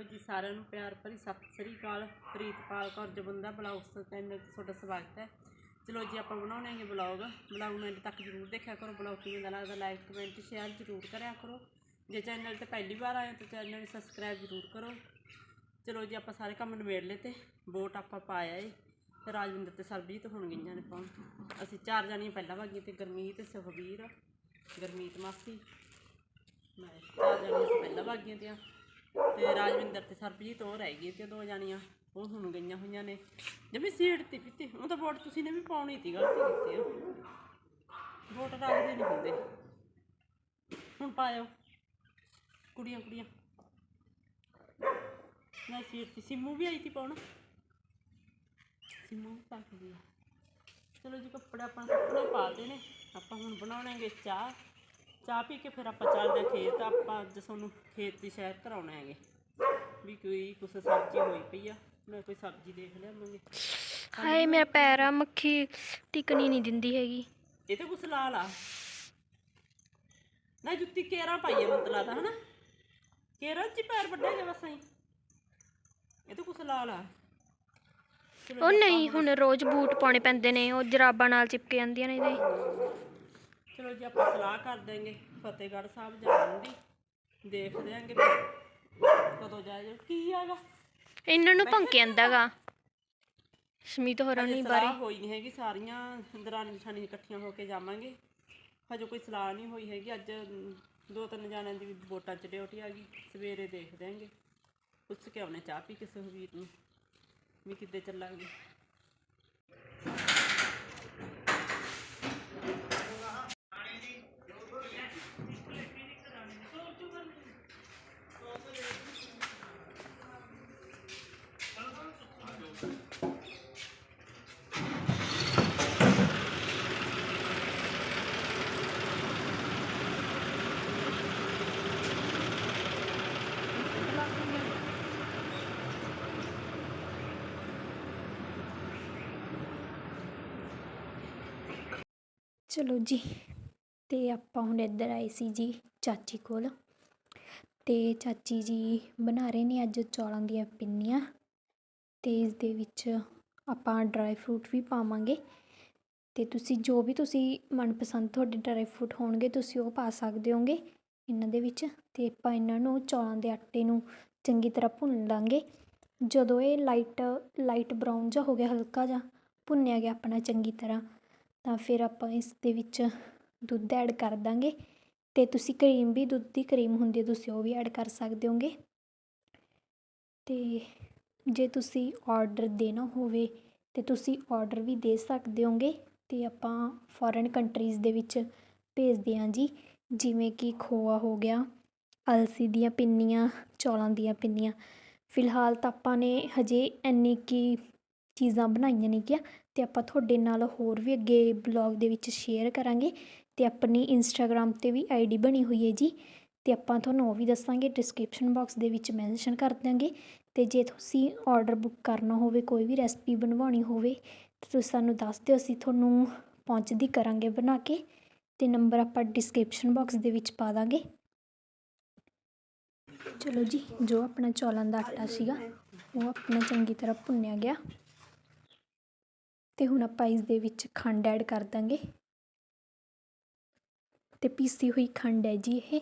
Hello ਜੀ ਸਾਰਿਆਂ ਨੂੰ ਪਿਆਰ ਭਰੀ ਸਤਿ ਸ੍ਰੀ ਅਕਾਲ। ਪ੍ਰੀਤਪਾਲ ਕੌਰ ਜਬੰਦਾ ਬਲੌਗ ਚੈਨਲ 'ਤੇ ਤੁਹਾਡਾ ਸਵਾਗਤ ਹੈ। ਚਲੋ ਜੀ ਆਪਾਂ ਬਣਾਉਣੇ ਹੈਗੇ ਬਲੌਗ ਬਲੌਗ ਨੂੰ ਐਂਡ ਤੱਕ ਜ਼ਰੂਰ ਦੇਖਿਆ ਕਰੋ। ਬਲੌਗ ਕਿਵੇਂ ਦਾ ਲੱਗਦਾ ਲਾਈਕ ਕਮੈਂਟ ਸ਼ੇਅਰ ਜ਼ਰੂਰ ਕਰਿਆ ਕਰੋ। ਜੇ ਚੈਨਲ ਤੇ ਪਹਿਲੀ ਵਾਰ ਆਏ ਹੋ ਤਾਂ ਚੈਨਲ ਨੂੰ ਸਬਸਕ੍ਰਾਈਬ ਜ਼ਰੂਰ ਕਰੋ। ਚਲੋ ਜੀ ਆਪਾਂ ਸਾਰੇ ਕੰਮ ਨਿਬੇੜ ਲਏ ਤੇ ਵੋਟ ਆਪਾਂ ਪਾਇਆ ਏ ਤੇ ਰਾਜਵਿੰਦਰ ਤੇ ਸਰਬਜੀਤ ਹੁਣ ਗਈਆਂ ਨੇ ਪਾਉਣ। ਅਸੀਂ ਚਾਰ ਜਾਣੀਆਂ ਪਹਿਲਾਂ ਵਾਗੀਆਂ ਤੇ ਗਰਮੀਤ ਸੁਖਬੀਰ, ਗਰਮੀਤ ਮਾਸੀ। ਮੈਂ ਚਾਰ ਜਾਣੀਆਂ ਪਹਿਲਾਂ ਵਾਗੀਆਂ ਤੀਆਂ ਤੇ ਰਾਜਵਿੰਦਰ ਤੇ ਸਰਬਜੀਤ ਉਹ ਰਹਿ ਗਏ ਤੇ ਦੋ ਜਾਣੀਆਂ ਉਹ ਹੁਣ ਗਈਆਂ ਹੋਈਆਂ ਨੇ। ਜਮੀ ਸੀਟ ਤੇ ਪਿੱਤੇ। ਉਹ ਤਾਂ ਵੋਟ ਤੁਸੀਂ ਨੇ ਵੀ ਪਾਉਣੀ ਸੀ ਗਲਤੀ ਕੀਤੀ ਆ। ਵੋਟ ਰੱਖਦੇ ਨਹੀਂ ਹੁੰਦੇ। ਹੁਣ ਪਾਇਓ। ਕੁੜੀਆਂ ਕੁੜੀਆਂ। ਮੈਂ ਸੀਟ ਤੇ ਸਿੰਮੂ ਵੀ ਆਈ ਸੀ ਪਾਉਣ। ਸਿੰਮੂ ਵੀ ਪਾ ਕੇ ਗਈ। ਚਲੋ ਜੀ, ਕੱਪੜੇ ਆਪਾਂ ਕੱਪੜੇ ਦੇ ਨੇ। ਆਪਾਂ ਹੁਣ ਬਣਾਉਣਾਂਗੇ ਚਾਹ। ਚਾਹ ਪੀ ਕੇ ਫਿਰ ਆਪਾਂ ਚੱਲਦੇ ਹਾਂ ਖੇਤ ਆਪਾਂ ਅੱਜ ਤੁਹਾਨੂੰ ਖੇਤ ਦੀ ਸੈਰ ਕਰਾਉਣਾ ਹੈਗੇ। ਵੀ ਕੋਈ ਕੁਛ ਸਬਜ਼ੀ ਹੋਈ ਪਈ ਆ ਮੈਂ ਕੋਈ ਸਬਜ਼ੀ ਦੇਖ ਲਿਆਵਾਂਗੇ ਹਾਏ ਮੇਰਾ ਪੈਰ ਆ ਮੱਖੀ ਟਿਕਣੀ ਨਹੀਂ ਦਿੰਦੀ ਹੈਗੀ। ਇਹ ਤੇ ਕੁਛ ਲਾਲ ਆ। ਨਾ ਜੁੱਤੀ ਕੇਰਾ ਪਾਈਏ ਮਤਲਬ ਦਾ ਹਨਾ? ਕੇਰਾ ਚ ਹੀ ਪੈਰ ਵੱਡੇ ਜੇ ਬਸ ਆਈ ਇਹ ਤੇ ਕੁਛ ਲਾਲ ਆ। ਉਹ ਨਹੀਂ ਹੁਣ ਰੋਜ਼ ਬੂਟ ਪਾਉਣੇ ਪੈਂਦੇ ਨੇ ਉਹ ਜਰਾਬਾਂ ਨਾਲ ਚਿਪਕੇ ਜਾਂਦੀਆਂ ਨੇ ਇਹਦੇ। ਚਲੋ ਜੀ ਆਪਾਂ ਸਲਾਹ ਕਰ ਦਾਂਗੇ ਫਤਿਹਗੜ੍ਹ ਸਾਹਿਬ ਜਾਣ ਦੀ। ਦੇਖਦੇ ਆਂਗੇ ਫਿਰ ਕਦੋਂ ਜਾਇਆ ਕੀ ਆਗਾ? ਇਹਨਾਂ ਨੂੰ ਭੰਕੇ ਜਾਂਦਾਗਾ ਸਮੀਤ ਹੋਰਾਂ ਨਹੀਂ ਸਲਾਹ ਬਾਰੇ। ਹੋਈ ਨਹੀਂ ਹੈਗੀ ਸਾਰੀਆਂ ਦਰਾਨੀ ਜਠਾਣੀ ਇਕੱਠੀਆਂ ਹੋ ਕੇ ਜਾਵਾਂਗੇ। ਹਜੇ ਕੋਈ ਸਲਾਹ ਨਹੀਂ ਹੋਈ ਹੈਗੀ। ਅੱਜ ਦੋ ਤਿੰਨ ਜਾਣਿਆਂ ਦੀ ਵੋਟਾਂ 'ਚ ਡਿਊਟੀ ਆ ਗਈ। ਸਵੇਰੇ ਦੇਖ ਦਿਆਂਗੇ। ਪੁੱਛ ਕੇ ਆਉਣੇ ਚਾਹ ਪੀ ਕੇ ਸੁਖਵੀਰ ਨੂੰ। ਵੀ ਕਿੱਦੇ ਚੱਲਾਂਗੇ। ਚਲੋ ਜੀ ਤੇ ਆਪਾਂ ਹੁਣ ਇੱਧਰ ਆਏ ਸੀ ਜੀ ਚਾਚੀ ਕੋਲ ਤੇ ਚਾਚੀ ਜੀ ਬਣਾ ਰਹੇ ਨੇ ਅੱਜ ਚੌਲਾਂ ਦੀਆਂ ਪਿੰਨੀਆਂ ਅਤੇ ਇਸ ਦੇ ਵਿੱਚ ਆਪਾਂ ਡਰਾਈ ਫਰੂਟ ਵੀ ਪਾਵਾਂਗੇ। ਅਤੇ ਤੁਸੀਂ ਜੋ ਵੀ ਤੁਸੀਂ ਮਨਪਸੰਦ ਤੁਹਾਡੇ ਡਰਾਈ ਫਰੂਟ ਹੋਣਗੇ, ਤੁਸੀਂ ਉਹ ਪਾ ਸਕਦੇ ਹੋਗੇ ਇਹਨਾਂ ਦੇ ਵਿੱਚ। ਅਤੇ ਆਪਾਂ ਇਹਨਾਂ ਨੂੰ ਚੌਲਾਂ ਦੇ ਆਟੇ ਨੂੰ ਚੰਗੀ ਤਰ੍ਹਾਂ ਭੁੰਨ ਲਾਂਗੇ। ਜਦੋਂ ਇਹ ਲਾਈਟ ਲਾਈਟ ਬਰਾਊਨ ਜਿਹਾ ਹੋ ਗਿਆ, ਹਲਕਾ ਜਿਹਾ ਭੁੰਨਿਆ ਗਿਆ ਆਪਣਾ ਚੰਗੀ ਤਰ੍ਹਾਂ, ਤਾਂ ਫਿਰ ਆਪਾਂ ਇਸ ਦੇ ਵਿੱਚ ਦੁੱਧ ਐਡ ਕਰ ਦਾਂਗੇ। ਅਤੇ ਤੁਸੀਂ ਕਰੀਮ ਵੀ, ਦੁੱਧ ਦੀ ਕਰੀਮ ਹੁੰਦੀ ਤੁਸੀਂ ਉਹ ਵੀ ਐਡ ਕਰ ਸਕਦੇ ਹੋਗੇ। ਅਤੇ ਜੇ ਤੁਸੀਂ ਔਡਰ ਦੇਣਾ ਹੋਵੇ ਤਾਂ ਤੁਸੀਂ ਔਡਰ ਵੀ ਦੇ ਸਕਦੇ ਹੋਗੇ ਅਤੇ ਆਪਾਂ ਫੋਰਨ ਕੰਟਰੀਜ਼ ਦੇ ਵਿੱਚ ਭੇਜਦੇ ਹਾਂ ਜੀ। ਜਿਵੇਂ ਕਿ ਖੋਆ ਹੋ ਗਿਆ, ਅਲਸੀ ਦੀਆਂ ਪਿੰਨੀਆਂ, ਚੌਲਾਂ ਦੀਆਂ ਪਿੰਨੀਆਂ। ਫਿਲਹਾਲ ਤਾਂ ਆਪਾਂ ਨੇ ਹਜੇ ਇੰਨੀ ਕੁ ਚੀਜ਼ਾਂ ਬਣਾਈਆਂ ਨਹੀਂ ਗਿਆ ਤੇ ਆਪਾਂ ਤੁਹਾਡੇ ਨਾਲ ਹੋਰ ਵੀ ਅੱਗੇ ਬਲੌਗ ਦੇ ਵਿੱਚ ਸ਼ੇਅਰ ਕਰਾਂਗੇ ਅਤੇ ਆਪਣੀ ਇੰਸਟਾਗ੍ਰਾਮ ਤੇ ਵੀ ਆਈ ਡੀ ਬਣੀ ਹੋਈ ਹੈ ਜੀ। ਅਤੇ ਆਪਾਂ ਤੁਹਾਨੂੰ ਉਹ ਵੀ ਦੱਸਾਂਗੇ ਡਿਸਕ੍ਰਿਪਸ਼ਨ ਬਾਕਸ ਦੇ ਵਿੱਚ ਮੈਂਸ਼ਨ ਕਰ ਦਾਂਗੇ ਅਤੇ ਜੇ ਤੁਸੀਂ ਔਡਰ ਬੁੱਕ ਕਰਨਾ ਹੋਵੇ, ਕੋਈ ਵੀ ਰੈਸਪੀ ਬਣਵਾਉਣੀ ਹੋਵੇ, ਤਾਂ ਤੁਸੀਂ ਸਾਨੂੰ ਦੱਸ ਦਿਓ, ਅਸੀਂ ਤੁਹਾਨੂੰ ਪਹੁੰਚਦੀ ਕਰਾਂਗੇ ਬਣਾ ਕੇ ਅਤੇ ਨੰਬਰ ਆਪਾਂ ਡਿਸਕ੍ਰਿਪਸ਼ਨ ਬਾਕਸ ਦੇ ਵਿੱਚ ਪਾ ਦਾਂਗੇ। ਚਲੋ ਜੀ, ਜੋ ਆਪਣਾ ਚੌਲਾਂ ਦਾ ਆਟਾ ਸੀਗਾ, ਉਹ ਆਪਣਾ ਚੰਗੀ ਤਰ੍ਹਾਂ ਭੁੰਨਿਆ ਗਿਆ। ਤੇ ਹੁਣ ਆਪਾਂ ਇਸ ਦੇ ਵਿੱਚ ਖੰਡ ਐਡ ਕਰ ਦਾਂਗੇ। ਤੇ ਪੀਸੀ ਹੋਈ ਖੰਡ ਹੈ ਜੀ ਇਹ।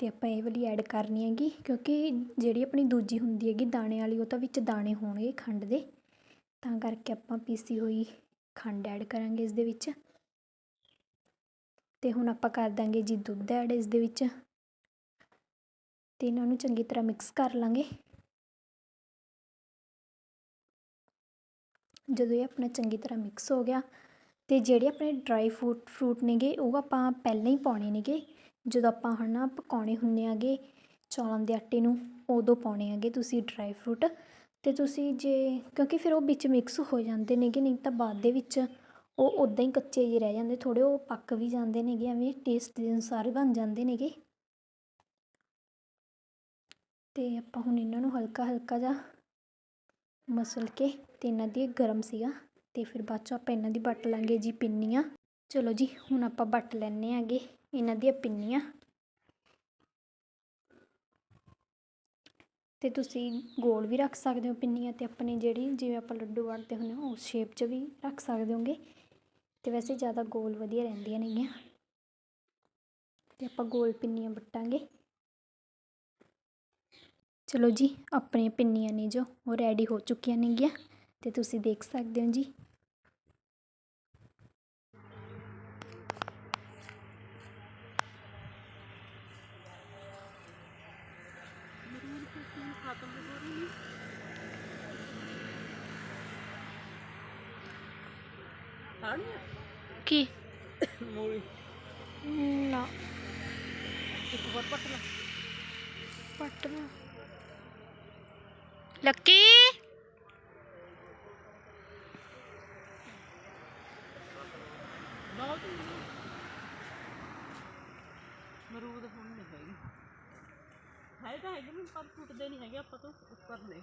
ਅਤੇ ਆਪਾਂ ਇਹ ਵਾਲੀ ਐਡ ਕਰਨੀ ਹੈਗੀ, ਕਿਉਂਕਿ ਜਿਹੜੀ ਆਪਣੀ ਦੂਜੀ ਹੁੰਦੀ ਹੈਗੀ ਦਾਣੇ ਵਾਲੀ, ਉਹ ਤਾਂ ਵਿੱਚ ਦਾਣੇ ਹੋਣਗੇ ਖੰਡ ਦੇ। ਤਾਂ ਕਰਕੇ ਆਪਾਂ ਪੀਸੀ ਹੋਈ ਖੰਡ ਐਡ ਕਰਾਂਗੇ ਇਸ ਦੇ ਵਿੱਚ। ਤੇ ਹੁਣ ਆਪਾਂ ਕਰ ਦਾਂਗੇ ਜੀ ਦੁੱਧ ਐਡ ਇਸ ਦੇ ਵਿੱਚ। ਤੇ ਇਹਨਾਂ ਨੂੰ ਚੰਗੀ ਤਰ੍ਹਾਂ ਮਿਕਸ ਕਰ ਲਾਂਗੇ। ਜਦੋਂ ਇਹ ਆਪਣਾ ਚੰਗੀ ਤਰ੍ਹਾਂ ਮਿਕਸ ਹੋ ਗਿਆ, ਤੇ ਜਿਹੜੇ ਆਪਣੇ ਡਰਾਈ ਫਰੂਟ ਫਰੂਟ ਨੇਗੇ, ਉਹ ਆਪਾਂ ਪਹਿਲਾਂ ਹੀ ਪਾਉਣੇ ਨੇਗੇ। ਜਦੋਂ ਆਪਾਂ ਹੈ ਨਾ ਪਕਾਉਣੇ ਹੁੰਦੇ ਹੈਗੇ ਚੌਲਾਂ ਦੇ ਆਟੇ ਨੂੰ, ਉਦੋਂ ਪਾਉਣੇ ਹੈਗੇ ਤੁਸੀਂ ਡਰਾਈ ਫਰੂਟ ਅਤੇ ਤੁਸੀਂ ਜੇ, ਕਿਉਂਕਿ ਫਿਰ ਉਹ ਵਿੱਚ ਮਿਕਸ ਹੋ ਜਾਂਦੇ ਨੇਗੇ, ਨਹੀਂ ਤਾਂ ਬਾਅਦ ਦੇ ਵਿੱਚ ਉਹ ਉੱਦਾਂ ਹੀ ਕੱਚੇ ਜਿਹੇ ਰਹਿ ਜਾਂਦੇ, ਥੋੜ੍ਹੇ ਉਹ ਪੱਕ ਵੀ ਜਾਂਦੇ ਨੇਗੇ, ਐਵੇਂ ਟੇਸਟ ਦੇ ਅਨੁਸਾਰ ਬਣ ਜਾਂਦੇ ਨੇਗੇ। ਅਤੇ ਆਪਾਂ ਹੁਣ ਇਹਨਾਂ ਨੂੰ ਹਲਕਾ ਹਲਕਾ ਜਿਹਾ ਮਸਲ ਕੇ ਅਤੇ ਇਹਨਾਂ ਦੀ ਗਰਮ ਸੀਗਾ ਅਤੇ ਫਿਰ ਬਾਅਦ ਚੋਂ ਆਪਾਂ ਇਹਨਾਂ ਦੀ ਵੱਟ ਲਾਂਗੇ ਜੀ ਪਿੰਨੀਆਂ। ਚਲੋ ਜੀ, ਹੁਣ ਆਪਾਂ ਵੱਟ ਲੈਂਦੇ ਆਗੇ। ਇਹਨਾਂ ਦੀਆਂ ਪਿੰਨੀਆਂ। ਤੇ ਤੁਸੀਂ ਗੋਲ ਵੀ ਰੱਖ ਸਕਦੇ ਹੋ ਪਿੰਨੀਆਂ ਤੇ ਆਪਣੀ ਜਿਹੜੀ, ਜਿਵੇਂ ਆਪਾਂ ਲੱਡੂ ਵੜਦੇ ਹੁੰਦੇ ਹਾਂ ਉਸ ਸ਼ੇਪ 'ਚ ਵੀ ਰੱਖ ਸਕਦੇ ਹੋਗੇ। ਤੇ ਵੈਸੇ ਜ਼ਿਆਦਾ ਗੋਲ ਵਧੀਆ ਰਹਿੰਦੀਆਂ ਨੇਗੀਆਂ। ਤੇ ਆਪਾਂ ਗੋਲ ਪਿੰਨੀਆਂ ਵੱਟਾਂਗੇ। ਚਲੋ ਜੀ, ਆਪਣੀਆਂ ਪਿੰਨੀਆਂ ਨੇ ਜੋ, ਉਹ ਰੈਡੀ ਹੋ ਚੁੱਕੀਆਂ ਨੇਗੀਆਂ। ਤੇ ਤੁਸੀਂ ਦੇਖ ਸਕਦੇ ਹੋ ਜੀ ਕੀ ਮੂਲੀ ਨਾ ਇੱਕ ਹੋਰ ਪੱਟ ਲਾ ਪੱਟ ਲੱਕੀ ਬਹੁਤ ਮਰੂਦ ਹੁਣ ਨਹੀਂ ਹੈਗੇ ਹੈ ਤਾਂ ਹੈਗੇ ਨੇ, ਪਰ ਟੁੱਟਦੇ ਨਹੀਂ ਹੈਗੇ, ਆਪਾਂ ਤੋਂ ਉੱਪਰ ਨੇ।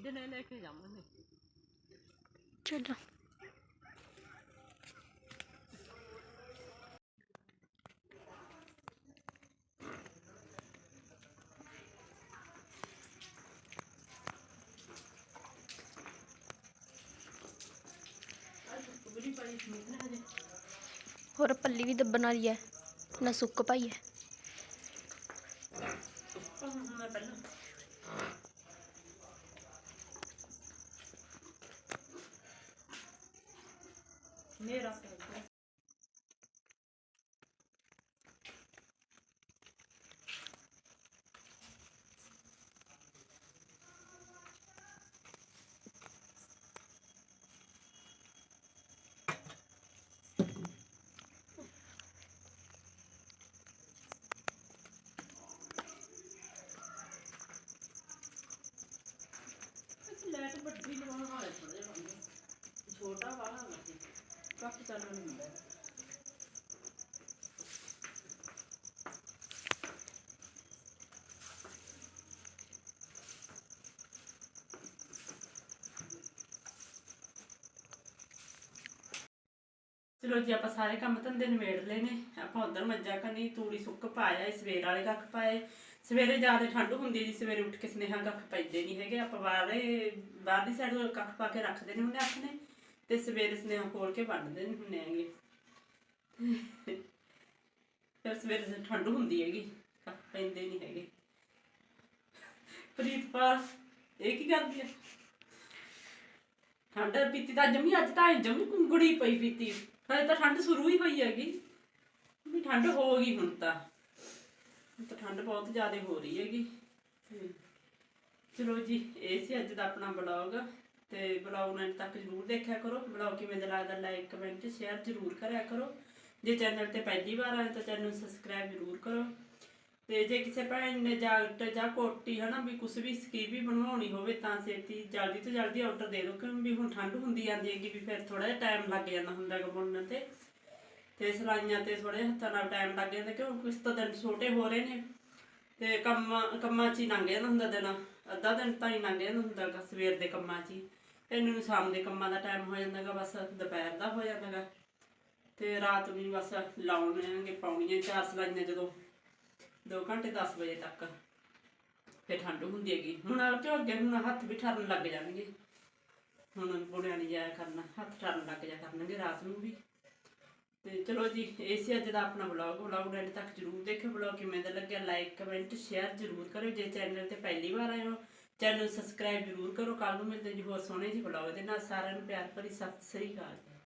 ਦਿਨੇ ਲੈ ਕੇ ਜਾਵਾਂਗੇ। ਚਲੋ। ਹੋਰ ਪੱਲੀ ਵੀ ਦੱਬਣ ਵਾਲੀ ਹੈ, ਨਾ ਸੁੱਕ ਪਾਈ ਹੈ ਮੈਂ ਪਹਿਲਾਂ ਮੇਰਾ ਲੈਟ ਵੱਡੀ ਲਵਾਉਣ ਵਾਲੇ ਥੋੜੇ ਬੰਦੇ ਛੋਟਾ ਵਾਲਾ ਲੱਗੇ ਕੱਟ ਚੱਲਣ ਹੁੰਦਾ ਚਲੋ ਜੀ, ਆਪਾਂ ਸਾਰੇ ਕੰਮ ਧੰਦੇ ਨਿਬੇੜ ਲਏ ਨੇ। ਆਪਾਂ ਉਧਰ ਮੱਝਾਂ ਕਨੀ ਤੂੜੀ ਸੁੱਕ ਪਾਇਆ ਇਹ ਸਵੇਰ ਵਾਲੇ ਕੱਖ ਪਾਏ। ਸਵੇਰੇ ਜ਼ਿਆਦਾ ਠੰਡ ਹੁੰਦੀ ਜੀ, ਸਵੇਰੇ ਉੱਠ ਕੇ ਸਨੇਹਾ ਕੱਖ ਪੈਂਦੇ ਨਹੀਂ ਹੈਗੇ। ਆਪਾਂ ਬਾਹਰੇ ਬਾਹਰਲੀ ਸਾਈਡ ਕੱਖ ਪਾ ਕੇ ਰੱਖਦੇ ਨੇ ਉਹਨੇ ਆਪਣੇ ਤੇ ਸਵੇਰੇ ਸਨੇਹਾ ਖੋਲ ਕੇ ਵੰਡਦੇ ਨੇ ਹੁੰਦੇ ਹੈਗੇ। ਫਿਰ ਸਵੇਰੇ ਠੰਡ ਹੁੰਦੀ ਹੈਗੀ ਪੈਂਦੇ ਨਹੀਂ ਹੈਗੇ। ਪ੍ਰੀਤਪਾਲ ਇਹ ਕੀ ਕਰਦੀ ਹੈ ਠੰਡ ਪੀਤੀ ਤਾਂ ਜੰਮੀ ਅੱਜ ਤਾਂ ਜੰਮੀ ਕੁੰਗੜੀ ਪਈ ਪੀਤੀ। ਹਲੇ ਤਾਂ ਠੰਡ ਸ਼ੁਰੂ ਹੀ ਹੋਈ ਹੈਗੀ। ਵੀ ਠੰਡ ਹੋ ਗਈ ਹੁਣ ਤਾਂ। ਤਾਂ ਠੰਡ ਬਹੁਤ ਜ਼ਿਆਦਾ ਹੋ ਰਹੀ ਹੈਗੀ। ਚਲੋ ਜੀ, ਇਹ ਸੀ ਅੱਜ ਦਾ ਆਪਣਾ ਬਲੌਗ ਤੇ ਬਲੌਗ ਨੂੰ ਅੰਤ ਤੱਕ ਜ਼ਰੂਰ ਦੇਖਿਆ ਕਰੋ। ਬਲੌਗ ਕਿਵੇਂ ਦਾ ਲੱਗਦਾ ਲਾਈਕ ਕਮੈਂਟ ਸ਼ੇਅਰ ਜ਼ਰੂਰ ਕਰਿਆ ਕਰੋ। ਜੇ ਚੈਨਲ ਤੇ ਪਹਿਲੀ ਵਾਰ ਆਏ ਤਾਂ ਚੈਨਲ ਨੂੰ ਸਬਸਕ੍ਰਾਈਬ ਜ਼ਰੂਰ ਕਰੋ। ਤੇ ਜੇ ਕਿਸੇ ਭੈਣ ਨੇ ਜਾਕਟ ਜਾਂ ਕੋਟੀ ਹਨਾ ਵੀ ਕੁਝ ਵੀ ਸਕੀਵ ਵੀ ਬਣਵਾਉਣੀ ਹੋਵੇ ਤਾਂ ਛੇਤੀ ਜਲਦੀ ਤੋਂ ਜਲਦੀ ਆਰਡਰ ਦੇ ਦਿਓ, ਕਿਉਂਕਿ ਹੁਣ ਠੰਡ ਹੁੰਦੀ ਜਾਂਦੀ ਹੈਗੀ ਵੀ ਫਿਰ ਥੋੜਾ ਜਿਹਾ ਟਾਈਮ ਲੱਗ ਜਾਂਦਾ ਹੁੰਦਾ ਹੈਗਾ ਬੁਣਨ ਤੇ। ਤੇ ਸਲਾਈਆਂ ਤੇ ਥੋੜੇ ਹੱਥਾਂ ਨਾਲ ਟਾਈਮ ਲੱਗ ਜਾਂਦਾ ਕਿਉਂਕਿ ਕੁਛ ਤਾਂ ਦਿਨ ਛੋਟੇ ਹੋ ਰਹੇ ਨੇ। ਤੇ ਕੰਮ, ਕੰਮਾਂ 'ਚ ਹੀ ਲੰਘ ਜਾਂਦਾ ਹੁੰਦਾ ਦਿਨ, ਅੱਧਾ ਦਿਨ ਤਾਂ ਹੀ ਲੰਘ ਜਾਂਦਾ ਹੁੰਦਾ ਗਾ ਸਵੇਰ ਦੇ ਕੰਮਾਂ 'ਚ ਹੀ। ਇਹਨੂੰ ਨੂੰ ਸ਼ਾਮ ਦੇ ਕੰਮਾਂ ਦਾ ਟਾਈਮ ਹੋ ਜਾਂਦਾ ਗਾ, ਬਸ ਦੁਪਹਿਰ ਦਾ ਹੋ ਜਾਂਦਾ ਗਾ। ਤੇ ਰਾਤ ਵੀ ਬਸ ਲਾਉਣਗੇ ਪਾਉਣੀਆਂ ਚਾਰ ਸਲਾਈਆਂ ਜਦੋਂ 2 ਘੰਟੇ 10 ਵਜੇ ਤੱਕ। ਫਿਰ ਠੰਡ ਹੁੰਦੀ ਹੈਗੀ। ਹੁਣ ਆ ਕਿਉਂ ਅੱਗੇ ਹੁਣ ਹੱਥ ਵੀ ਠਰਨ ਲੱਗ ਜਾਣਗੇ। ਹੁਣ ਬੁਣਿਆ ਨਹੀਂ ਜਾਇਆ ਕਰਨਾ, ਹੱਥ ਠਰਨ ਲੱਗ ਜਾ ਕਰਨਗੇ ਰਾਤ ਨੂੰ ਵੀ। ਤੇ ਚਲੋ ਜੀ, ਇਹ ਸੀ ਅੱਜ ਦਾ ਆਪਣਾ ਵਲੌਗ ਵਲੌਗ ਨੂੰ end ਤੱਕ ਜਰੂਰ ਦੇਖਿਓ। ਵਲੌਗ ਕਿਵੇਂ ਦਾ ਲੱਗਿਆ ਲਾਈਕ ਕਮੈਂਟ ਸ਼ੇਅਰ ਜਰੂਰ ਕਰਿਓ। ਜੇ ਚੈਨਲ ਤੇ ਪਹਿਲੀ ਵਾਰ ਆਏ ਹੋ ਚੈਨਲ ਨੂੰ ਸਬਸਕ੍ਰਾਈਬ ਜਰੂਰ ਕਰੋ ਕੱਲ ਨੂੰ ਮਿਲਦੇ ਜੀ ਹੋਰ ਸੋਹਣੇ ਜੀ ਵਲੌਗ ਦੇ ਨਾਲ। ਸਾਰਿਆਂ ਨੂੰ ਪਿਆਰ ਭਰੀ ਸਤਿ ਸ੍ਰੀ ਅਕਾਲ